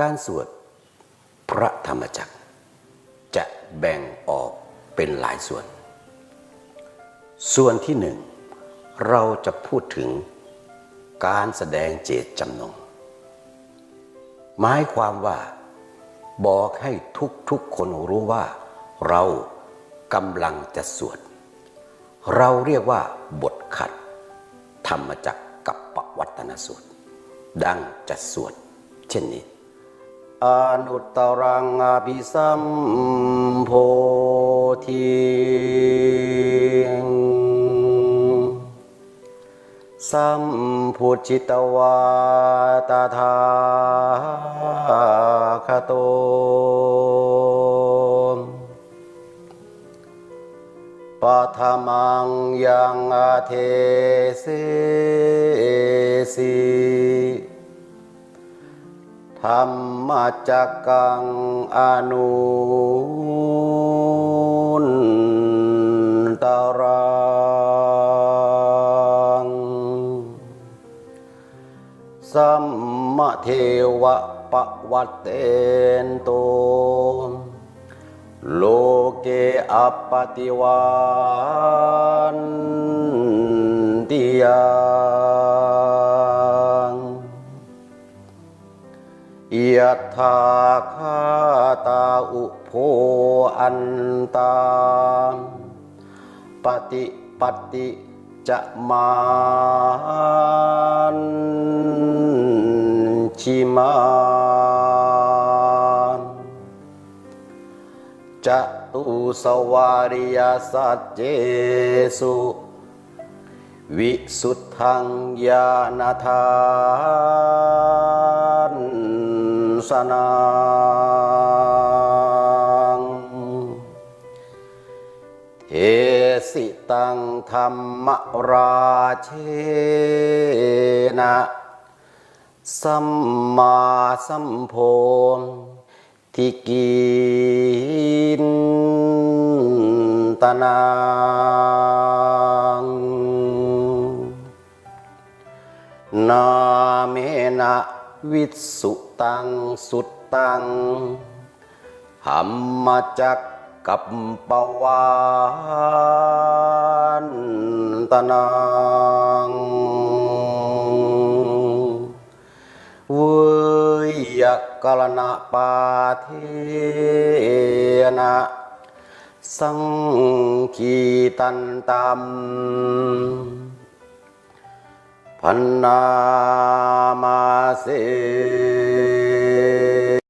การสวดพระธรรมจักร จะแบ่งออกเป็นหลายส่วน ส่วนที่หนึ่งเราจะพูดถึงการแสดงเจตจำนง หมายความว่าบอกให้ทุกทุกๆคนรู้ว่า เรากำลังจะสวด เราเรียกว่าบทขัด ธรรมจักรกับปวัตนสูตร ดังจะสวดเช่นนี้ อนุตตรังอภิสัมโพธิสัมพุจิตวาตาธาคโตปัทมังยังอาเทเสสี ธรรมจักกังอนุนตรังสัมมเทวะปะวัตเตนโตโลเกอปติวันติยัง ยัตถาคาตาอุโพอันตาปฏิปฏิจะมานชิมานจตุสวาริยสัจเจสุวิสุทธังญาณทาน นังเทสิตังธรรมราเชนะสัมมาสัมโพธิกินตนังนาเมนะ วิสุตังสุตังหัมมาจักกับปวานตนังเวยยกลนะปาเทนะสังคีตันตัม พันนามาเส